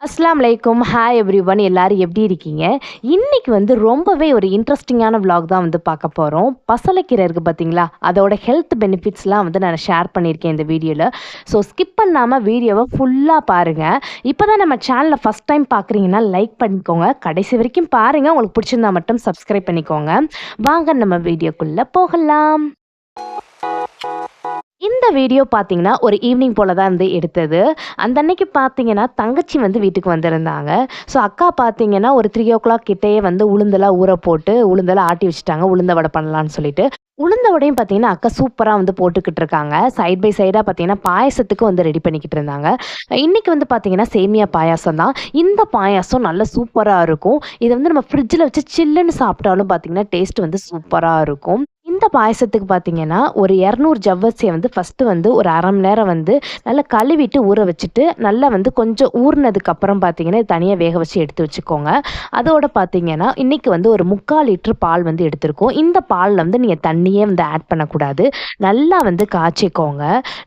அஸ்லாம் வலைக்கும் hi every one எல்லோரும் எப்படி இருக்கீங்க? இன்றைக்கி வந்து ரொம்பவே ஒரு இன்ட்ரெஸ்டிங்கான vlog தான் வந்து பார்க்க போகிறோம் பசலைக்கீரை இருக்குது பார்த்தீங்களா அதோட ஹெல்த் பெனிஃபிட்ஸ்லாம் வந்து நான் ஷேர் பண்ணியிருக்கேன் இந்த வீடியோவில் ஸோ ஸ்கிப் பண்ணாமல் வீடியோவை ஃபுல்லாக பாருங்கள் இப்போ தான் நம்ம சேனலை ஃபஸ்ட் டைம் பார்க்குறீங்கன்னா லைக் பண்ணிக்கோங்க. கடைசி வரைக்கும் பாருங்கள் உங்களுக்கு பிடிச்சிருந்தா மட்டும் சப்ஸ்கிரைப் பண்ணிக்கோங்க. வாங்க நம்ம வீடியோக்குள்ளே போகலாம். இந்த வீடியோ பார்த்தீங்கன்னா ஒரு ஈவினிங் போல் தான் வந்து எடுத்தது. அந்த அன்னைக்கு பார்த்தீங்கன்னா தங்கச்சி வந்து வீட்டுக்கு வந்திருந்தாங்க. ஸோ அக்கா பார்த்தீங்கன்னா ஒரு த்ரீ ஓ கிளாக் கிட்டேயே வந்து உளுந்தெல்லாம் ஊற போட்டு உளுந்தெல்லாம் ஆட்டி வச்சுட்டாங்க. உளுந்த வடை பண்ணலான்னு சொல்லிட்டு. உளுந்த வடையும் பார்த்தீங்கன்னா அக்கா சூப்பராக வந்து போட்டுக்கிட்டு இருக்காங்க. சைட் பை சைடாக பார்த்தீங்கன்னா பாயசத்துக்கு வந்து ரெடி பண்ணிக்கிட்டு இருந்தாங்க. இன்னைக்கு வந்து பார்த்தீங்கன்னா சேமியா பாயாசம் தான். இந்த பாயாசம் நல்ல சூப்பராக இருக்கும். இதை வந்து நம்ம ஃப்ரிட்ஜில் வச்சு சில்லுன்னு சாப்பிட்டாலும் பார்த்தீங்கன்னா டேஸ்ட் வந்து சூப்பராக இருக்கும். இந்த பாயசத்துக்கு பார்த்தீங்கன்னா ஒரு இரநூறு ஜவ்வரிசியை வந்து ஃபஸ்ட்டு வந்து ஒரு அரை மணி நேரம் வந்து நல்லா கழுவிட்டு ஊற வச்சுட்டு நல்லா வந்து கொஞ்சம் ஊறினதுக்கப்புறம் பார்த்தீங்கன்னா தனியாக வேக வச்சு எடுத்து வச்சுக்கோங்க. அதோட பார்த்தீங்கன்னா இன்றைக்கி வந்து ஒரு முக்கால் லிட்டர் பால் வந்து எடுத்திருக்கோம். இந்த பாலில் வந்து நீங்கள் தண்ணியே வந்து ஆட் பண்ணக்கூடாது. நல்லா வந்து காய்ச்சிக்கோங்க.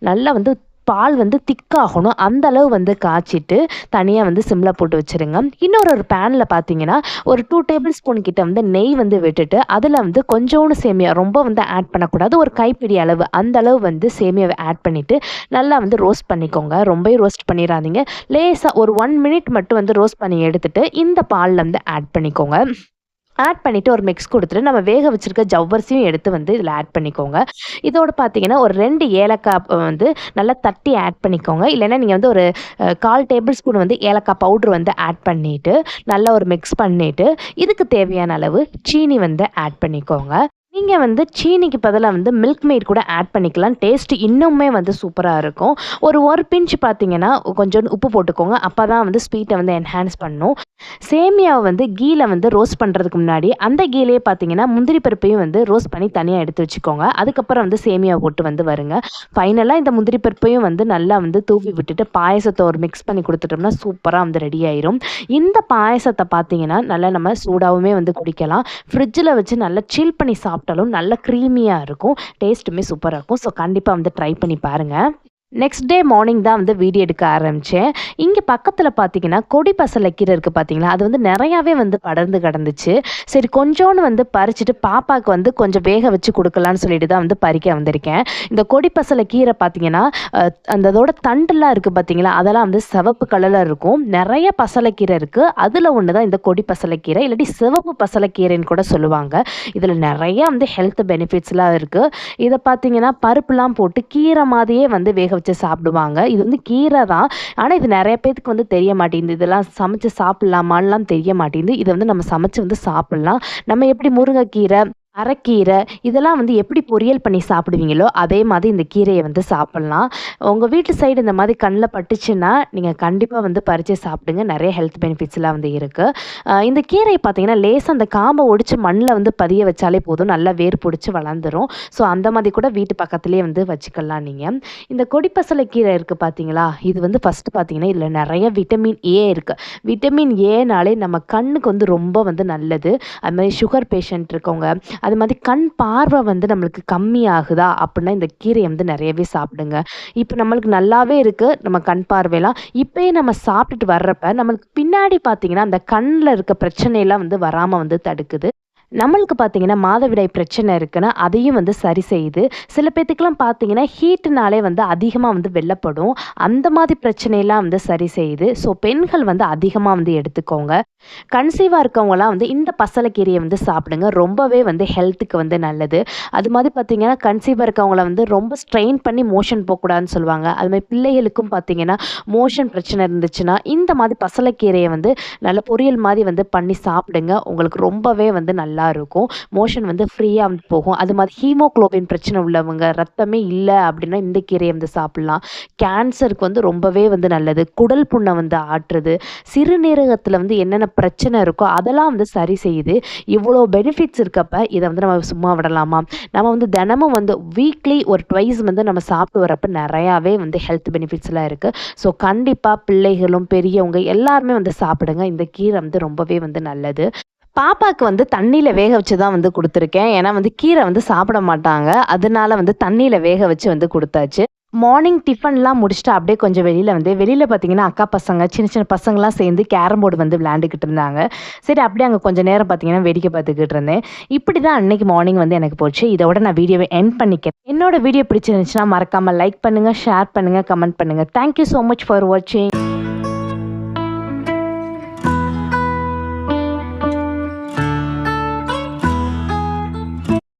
நல்லா வந்து பால் வந்து திக்காகணும். அந்த அளவு வந்து காய்ச்சிட்டு தனியாக வந்து சிம்மில் போட்டு வச்சுருங்க. இன்னொரு ஒரு பேனில் பார்த்தீங்கன்னா ஒரு டூ டேபிள் ஸ்பூன் கிட்ட வந்து நெய் வந்து விட்டுட்டு அதில் வந்து கொஞ்சோண்டு சேமியா ரொம்ப வந்து ஆட் பண்ணக்கூடாது. ஒரு கைப்பிடி அளவு அந்த அளவு வந்து சேமியாவை ஆட் பண்ணிவிட்டு நல்லா வந்து ரோஸ்ட் பண்ணிக்கோங்க. ரொம்ப ரோஸ்ட் பண்ணிடாதீங்க லேசாக ஒரு ஒன் மினிட் மட்டும் வந்து ரோஸ்ட் பண்ணி எடுத்துகிட்டு இந்த பாலில் வந்து ஆட் பண்ணிக்கோங்க. ஆட் பண்ணிவிட்டு ஒரு மிக்ஸ் கொடுத்துட்டு நம்ம வேக வச்சுருக்க ஜவ்வரிசியும் எடுத்து வந்து இதில் ஆட் பண்ணிக்கோங்க. இதோட பார்த்தீங்கன்னா ஒரு ரெண்டு ஏலக்காய் வந்து நல்லா தட்டி ஆட் பண்ணிக்கோங்க. இல்லைன்னா நீங்கள் வந்து ஒரு கால் டேபிள் ஸ்பூன் வந்து ஏலக்காய் பவுட்ரு வந்து ஆட் பண்ணிவிட்டு நல்லா ஒரு மிக்ஸ் பண்ணிவிட்டு இதுக்கு தேவையான அளவு சீனி வந்து ஆட் பண்ணிக்கோங்க. நீங்கள் வந்து சீனிக்கு பதிலாக வந்து மில்க் மெய்ட் கூட ஆட் பண்ணிக்கலாம். டேஸ்ட் இன்னுமே வந்து சூப்பராக இருக்கும். ஒரு ஒரு பிஞ்ச் பார்த்தீங்கன்னா கொஞ்சம் உப்பு போட்டுக்கோங்க. அப்போ தான் வந்து ஸ்வீட்டை வந்து என்ஹான்ஸ் பண்ணும். சேமியாவை வந்து கீல வந்து ரோஸ்ட் பண்ணுறதுக்கு முன்னாடி அந்த கீலே பார்த்தீங்கன்னா முந்திரி பருப்பையும் வந்து ரோஸ்ட் பண்ணி தனியாக எடுத்து வச்சுக்கோங்க. அதுக்கப்புறம் வந்து சேமியா போட்டு வந்து வருங்க. ஃபைனலாக இந்த முந்திரி பருப்பையும் வந்து நல்லா வந்து தூவி விட்டுட்டு பாயசத்தை ஒரு மிக்ஸ் பண்ணி கொடுத்துட்டோம்னா சூப்பராக வந்து ரெடி ஆயிரும். இந்த பாயசத்தை பார்த்தீங்கன்னா நல்லா நம்ம சூடாகவுமே வந்து குடிக்கலாம். ஃப்ரிட்ஜில் வச்சு நல்லா சில் பண்ணி போட்டாலும் நல்ல க்ரீமியாக இருக்கும். டேஸ்ட்டுமே சூப்பராக இருக்கும். ஸோ கண்டிப்பாக வந்து ட்ரை பண்ணி பாருங்கள் நெக்ஸ்ட் டே மார்னிங் தான் வந்து வீடியோ எடுக்க ஆரம்பித்தேன் இங்கே பக்கத்தில் பார்த்தீங்கன்னா கொடி பசலை கீரை இருக்குது பார்த்தீங்களா அது வந்து நிறையாவே வந்து படர்ந்து கிடந்துச்சு. சரி கொஞ்சோன்னு வந்து பறிச்சுட்டு பாப்பாவுக்கு வந்து கொஞ்சம் வேக வச்சு கொடுக்கலான்னு சொல்லிட்டு தான் வந்து பறிக்க வந்திருக்கேன். இந்த கொடி பசலை கீரை பார்த்தீங்கன்னா அந்த அதோட தண்டுலாம் இருக்குது பார்த்தீங்களா அதெல்லாம் வந்து சிவப்பு கலரில் இருக்கும். நிறைய பசலைக்கீரை இருக்குது அதில் ஒன்று தான் இந்த கொடி பசலைக்கீரை இல்லாட்டி சிவப்பு பசலைக்கீரைன்னு கூட சொல்லுவாங்க. இதில் நிறைய வந்து ஹெல்த் பெனிஃபிட்ஸ்லாம் இருக்குது இதை பார்த்தீங்கன்னா பருப்புலாம் போட்டு கீரை மாதிரியே வந்து வேக வச்சு சாப்பிடுவாங்க. இது வந்து கீரை தான். ஆனால் இது நிறைய பேத்துக்கு வந்து தெரிய மாட்டேங்குது. இதெல்லாம் சமைச்சு சாப்பிட்லாமான்லாம் தெரிய மாட்டேங்குது. இதை வந்து நம்ம சமைச்சு வந்து சாப்பிட்லாம். நம்ம எப்படி முருங்கைக்கீரை அரைக்கீரை இதெல்லாம் வந்து எப்படி பொரியல் பண்ணி சாப்பிடுவீங்களோ அதே மாதிரி இந்த கீரையை வந்து சாப்பிட்லாம். உங்கள் வீட்டு சைடு இந்த மாதிரி கண்ணில் பட்டுச்சுன்னா நீங்கள் கண்டிப்பாக வந்து பறித்து சாப்பிடுங்க. நிறைய ஹெல்த் பெனிஃபிட்ஸ்லாம் வந்து இருக்குது இந்த கீரையை பார்த்தீங்கன்னா லேசாக அந்த காம்பை ஒடிச்சு மண்ணில் வந்து பதிய வச்சாலே போதும். நல்லா வேர் பிடிச்சி வளர்ந்துரும். ஸோ அந்த மாதிரி கூட வீட்டு பக்கத்துலேயே வந்து வச்சுக்கலாம் நீங்கள் இந்த கொடிப்பசலை கீரை இருக்குது பார்த்தீங்களா? இது வந்து ஃபஸ்ட்டு பார்த்தீங்கன்னா இதில் நிறைய விட்டமின் ஏ இருக்குது விட்டமின் ஏனாலே நம்ம கண்ணுக்கு வந்து ரொம்ப வந்து நல்லது. அது மாதிரி சுகர் பேஷண்ட் இருக்கவங்க அது மாதிரி கண் பார்வை வந்து நம்மளுக்கு கம்மியாகுதா அப்படின்னா இந்த கீரையை வந்து நிறையவே சாப்பிடுங்க. இப்போ நம்மளுக்கு நல்லாவே இருக்குது நம்ம கண் பார்வையெல்லாம். இப்போயே நம்ம சாப்பிட்டுட்டு வர்றப்ப நம்மளுக்கு பின்னாடி பார்த்தீங்கன்னா அந்த கண்ணில் இருக்க பிரச்சனையெல்லாம் வந்து வராமல் வந்து தடுக்குது. நம்மளுக்கு பார்த்தீங்கன்னா மாதவிடாய் பிரச்சனை இருக்குன்னா அதையும் வந்து சரி செய்யுது சில பேத்துக்கெல்லாம் பார்த்தீங்கன்னா ஹீட்டுனாலே வந்து அதிகமாக வந்து வெள்ளப்படும் அந்த மாதிரி பிரச்சனையெல்லாம் வந்து சரி செய்யுது ஸோ பெண்கள் வந்து அதிகமாக வந்து எடுத்துக்கோங்க. கன்சீவாக இருக்கவங்களாம் வந்து இந்த பசலைக்கீரையை வந்து சாப்பிடுங்க. ரொம்பவே வந்து ஹெல்த்துக்கு வந்து நல்லது. அது மாதிரி பார்த்தீங்கன்னா கன்சீவாக இருக்கவங்கள வந்து ரொம்ப ஸ்ட்ரெயின் பண்ணி மோஷன் போகக்கூடாதுன்னு சொல்லுவாங்க. அது மாதிரி பிள்ளைகளுக்கும் பார்த்தீங்கன்னா மோஷன் பிரச்சனை இருந்துச்சுன்னா இந்த மாதிரி பசலைக்கீரையை வந்து நல்ல பொரியல் மாதிரி வந்து பண்ணி சாப்பிடுங்க. உங்களுக்கு ரொம்பவே வந்து நல்லா இருக்கும் மோஷன் வந்து ஃப்ரீயாக போகும். அது மாதிரி ஹீமோகுளோபின் பிரச்சனை உள்ளவங்க ரத்தமே இல்லை அப்படின்னா இந்த கீரையை வந்து சாப்பிட்லாம். கேன்சருக்கு வந்து ரொம்பவே வந்து நல்லது. குடல் புண்ணை வந்து ஆட்டுறது சிறுநீரகத்தில் வந்து என்னென்ன பிரச்சனை இருக்கோ அதெல்லாம் வந்து சரி செய்யுது. இவ்வளோ பெனிஃபிட்ஸ் இருக்கப்ப இதை வந்து நம்ம சும்மா விடலாமா? நம்ம வந்து தினமும் வந்து வீக்லி ஒரு ட்வைஸ் வந்து நம்ம சாப்பிட்டு வரப்ப நிறையாவே வந்து ஹெல்த் பெனிஃபிட்ஸ்லாம் இருக்குது ஸோ கண்டிப்பாக பிள்ளைகளும் பெரியவங்க எல்லாருமே வந்து சாப்பிடுங்க. இந்த கீரை வந்து ரொம்பவே வந்து நல்லது. பாப்பாவுக்கு வந்து தண்ணியில் வேக வச்சு தான் வந்து கொடுத்துருக்கேன். ஏன்னா வந்து கீரை வந்து சாப்பிட மாட்டாங்க. அதனால வந்து தண்ணியில் வேக வச்சு வந்து கொடுத்தாச்சு. மார்னிங் டிஃபன்லாம் முடிச்சுட்டு அப்படியே கொஞ்சம் வெளியில் வந்து வெளியில் பார்த்தீங்கன்னா அக்கா பசங்க சின்ன சின்ன பசங்களாம் சேர்ந்து கேரம் போர்டு வந்து விளையாண்டுக்கிட்டு இருந்தாங்க. சரி அப்படியே அங்கே கொஞ்சம் நேரம் பார்த்தீங்கன்னா வேடிக்கை பார்த்துக்கிட்டு இருந்தேன். இப்படி தான் அன்னைக்கு மார்னிங் வந்து எனக்கு போச்சு. இதோட நான் வீடியோவை எண்ட் பண்ணிக்கிறேன். என்னோட வீடியோ பிடிச்சிருந்துச்சுன்னா மறக்காமல் லைக் பண்ணுங்கள் ஷேர் பண்ணுங்கள் கமெண்ட் பண்ணுங்கள் தேங்க்யூ ஸோ மச் ஃபார் வாட்சிங்